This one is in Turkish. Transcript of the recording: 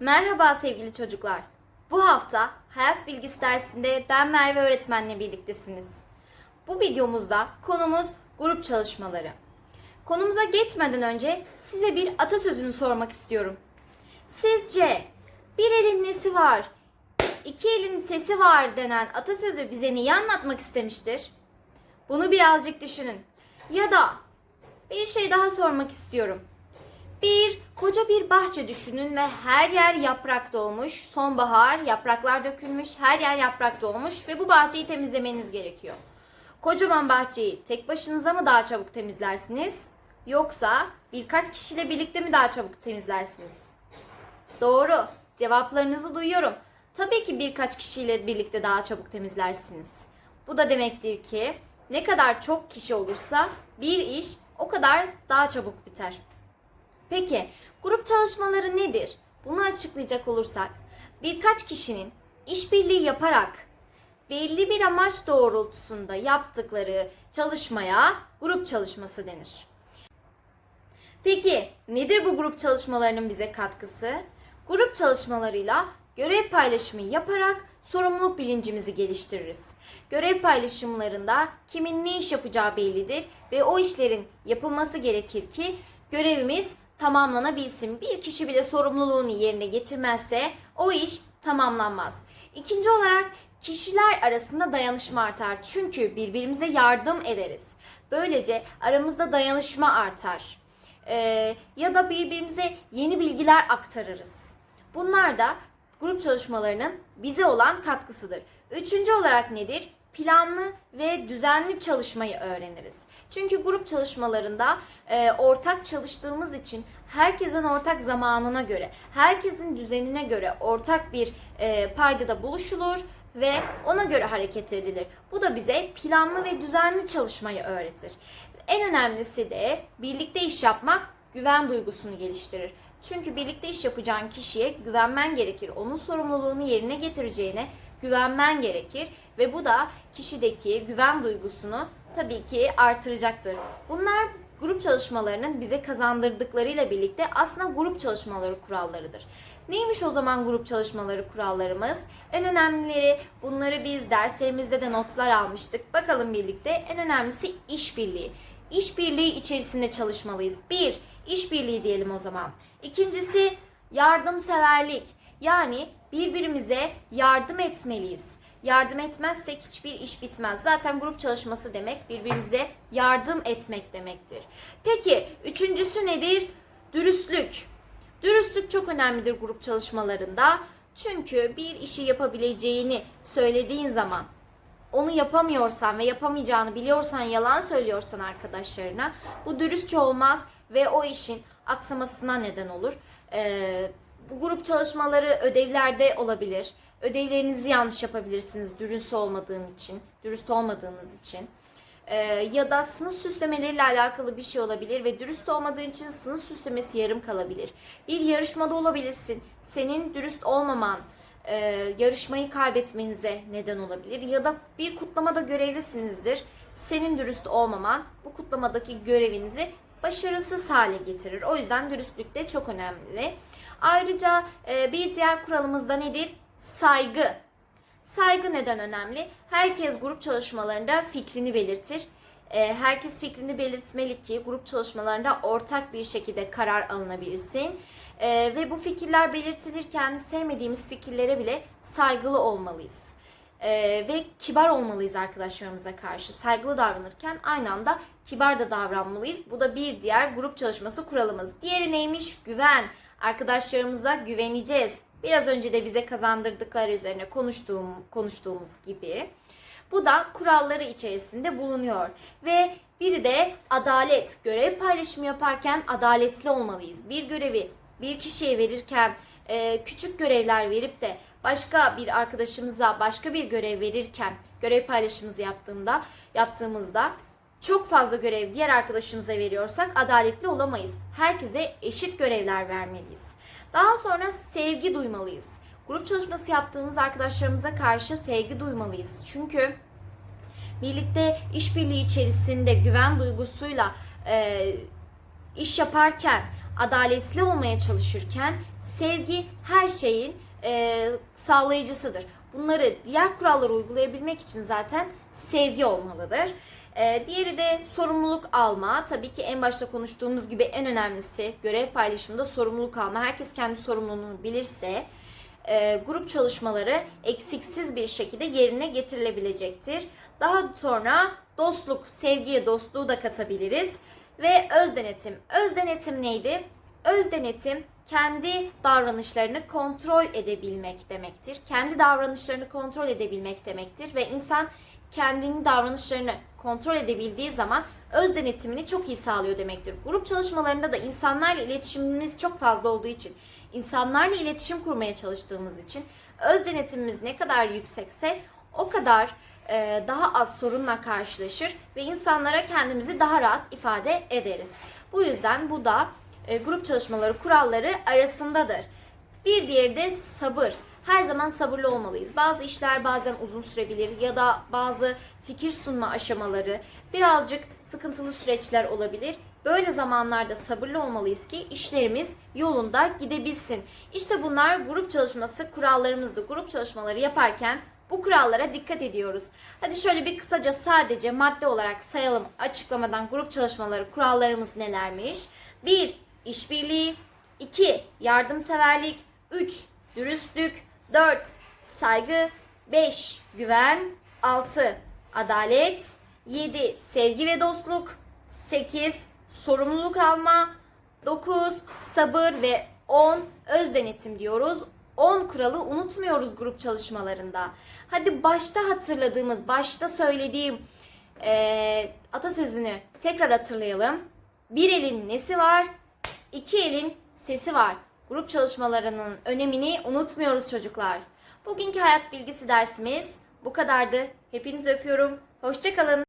Merhaba sevgili çocuklar. Bu hafta hayat bilgisi dersinde ben Merve öğretmenle birliktesiniz. Bu videomuzda konumuz grup çalışmaları. Konumuza geçmeden önce size bir atasözünü sormak istiyorum. Sizce bir elin nesi var, iki elin sesi var denen atasözü bize neyi anlatmak istemiştir? Bunu birazcık düşünün. Ya da bir şey daha sormak istiyorum. Bir koca bir bahçe düşünün ve her yer yaprak dolmuş. Sonbahar, yapraklar dökülmüş, her yer yaprak dolmuş ve bu bahçeyi temizlemeniz gerekiyor. Kocaman bahçeyi tek başınıza mı daha çabuk temizlersiniz? Yoksa birkaç kişiyle birlikte mi daha çabuk temizlersiniz? Doğru. Cevaplarınızı duyuyorum. Tabii ki birkaç kişiyle birlikte daha çabuk temizlersiniz. Bu da demektir ki ne kadar çok kişi olursa bir iş o kadar daha çabuk biter. Peki grup çalışmaları nedir? Bunu açıklayacak olursak birkaç kişinin işbirliği yaparak belli bir amaç doğrultusunda yaptıkları çalışmaya grup çalışması denir. Peki nedir bu grup çalışmalarının bize katkısı? Grup çalışmalarıyla görev paylaşımı yaparak sorumluluk bilincimizi geliştiririz. Görev paylaşımlarında kimin ne iş yapacağı bellidir ve o işlerin yapılması gerekir ki görevimiz tamamlanabilsin. Bir kişi bile sorumluluğunu yerine getirmezse o iş tamamlanmaz. İkinci olarak kişiler arasında dayanışma artar. Çünkü birbirimize yardım ederiz. Böylece aramızda dayanışma artar. Ee, ya da birbirimize yeni bilgiler aktarırız. Bunlar da grup çalışmalarının bize olan katkısıdır. Üçüncü olarak nedir? Planlı ve düzenli çalışmayı öğreniriz. Çünkü grup çalışmalarında e, ortak çalıştığımız için herkesin ortak zamanına göre, herkesin düzenine göre ortak bir e, paydada buluşulur ve ona göre hareket edilir. Bu da bize planlı ve düzenli çalışmayı öğretir. En önemlisi de birlikte iş yapmak güven duygusunu geliştirir. Çünkü birlikte iş yapacağın kişiye güvenmen gerekir. Onun sorumluluğunu yerine getireceğine güvenmen gerekir ve bu da kişideki güven duygusunu tabii ki artıracaktır. Bunlar grup çalışmalarının bize kazandırdıklarıyla birlikte aslında grup çalışmaları kurallarıdır. Neymiş o zaman grup çalışmaları kurallarımız? En önemlileri bunları biz derslerimizde de notlar almıştık. Bakalım birlikte. En önemlisi işbirliği. İşbirliği içerisinde çalışmalıyız. Bir, işbirliği diyelim o zaman. İkincisi yardımseverlik. Yani birbirimize yardım etmeliyiz. Yardım etmezsek hiçbir iş bitmez. Zaten grup çalışması demek birbirimize yardım etmek demektir. Peki üçüncüsü nedir? Dürüstlük. Dürüstlük çok önemlidir grup çalışmalarında. Çünkü bir işi yapabileceğini söylediğin zaman onu yapamıyorsan ve yapamayacağını biliyorsan yalan söylüyorsan arkadaşlarına bu dürüstçe olmaz ve o işin aksamasına neden olur. Ee, bu grup çalışmaları ödevlerde olabilir. Ödevlerinizi yanlış yapabilirsiniz dürüst olmadığın için, dürüst olmadığınız için. Ee, ya da sınıf süslemeleriyle alakalı bir şey olabilir ve dürüst olmadığın için sınıf süslemesi yarım kalabilir. Bir yarışmada olabilirsin. Senin dürüst olmaman e, yarışmayı kaybetmenize neden olabilir. Ya da bir kutlamada görevlisinizdir. Senin dürüst olmaman bu kutlamadaki görevinizi başarısız hale getirir. O yüzden dürüstlük de çok önemli. Ayrıca e, bir diğer kuralımız da nedir? Saygı. Saygı neden önemli? Herkes grup çalışmalarında fikrini belirtir. E, herkes fikrini belirtmeli ki grup çalışmalarında ortak bir şekilde karar alınabilsin. E, ve bu fikirler belirtilirken sevmediğimiz fikirlere bile saygılı olmalıyız. Ve kibar olmalıyız arkadaşlarımıza karşı. Saygılı davranırken aynı anda kibar da davranmalıyız. Bu da bir diğer grup çalışması kuralımız. Diğeri neymiş? Güven. Arkadaşlarımıza güveneceğiz. Biraz önce de bize kazandırdıkları üzerine konuştuğum, konuştuğumuz gibi. Bu da kuralları içerisinde bulunuyor. Ve biri de adalet. Görev paylaşımı yaparken adaletli olmalıyız. Bir görevi bir kişiye verirken e, küçük görevler verip de başka bir arkadaşımıza başka bir görev verirken görev paylaşımımızı yaptığımda yaptığımızda çok fazla görev diğer arkadaşımıza veriyorsak adaletli olamayız. Herkese eşit görevler vermeliyiz. Daha sonra sevgi duymalıyız. Grup çalışması yaptığımız arkadaşlarımıza karşı sevgi duymalıyız. Çünkü birlikte işbirliği içerisinde güven duygusuyla e, iş yaparken adaletli olmaya çalışırken sevgi her şeyin e, sağlayıcısıdır. Bunları diğer kuralları uygulayabilmek için zaten sevgi olmalıdır. E, diğeri de sorumluluk alma. Tabii ki en başta konuştuğumuz gibi en önemlisi görev paylaşımında sorumluluk alma. Herkes kendi sorumluluğunu bilirse e, grup çalışmaları eksiksiz bir şekilde yerine getirilebilecektir. Daha sonra dostluk, sevgiye dostluğu da katabiliriz. Ve öz denetim. Öz denetim neydi? Öz denetim kendi davranışlarını kontrol edebilmek demektir. Kendi davranışlarını kontrol edebilmek demektir ve insan kendini davranışlarını kontrol edebildiği zaman öz denetimini çok iyi sağlıyor demektir. Grup çalışmalarında da insanlarla iletişimimiz çok fazla olduğu için, insanlarla iletişim kurmaya çalıştığımız için öz denetimimiz ne kadar yüksekse o kadar e, daha az sorunla karşılaşır ve insanlara kendimizi daha rahat ifade ederiz. Bu yüzden bu da e, grup çalışmaları kuralları arasındadır. Bir diğeri de sabır. Her zaman sabırlı olmalıyız. Bazı işler bazen uzun sürebilir ya da bazı fikir sunma aşamaları birazcık sıkıntılı süreçler olabilir. Böyle zamanlarda sabırlı olmalıyız ki işlerimiz yolunda gidebilsin. İşte bunlar grup çalışması kurallarımızdı. Grup çalışmaları yaparken bu kurallara dikkat ediyoruz. Hadi şöyle bir kısaca sadece madde olarak sayalım açıklamadan grup çalışmaları kurallarımız nelermiş? 1. İşbirliği 2. Yardımseverlik 3. Dürüstlük 4. Saygı 5. Güven 6. Adalet 7. Sevgi ve dostluk 8. Sorumluluk alma 9. Sabır ve 10. Öz denetim diyoruz. 10 kuralı unutmuyoruz grup çalışmalarında. Hadi başta hatırladığımız, başta söylediğim eee, atasözünü tekrar hatırlayalım. Bir elin nesi var, iki elin sesi var. Grup çalışmalarının önemini unutmuyoruz çocuklar. Bugünkü hayat bilgisi dersimiz bu kadardı. Hepinizi öpüyorum. Hoşçakalın.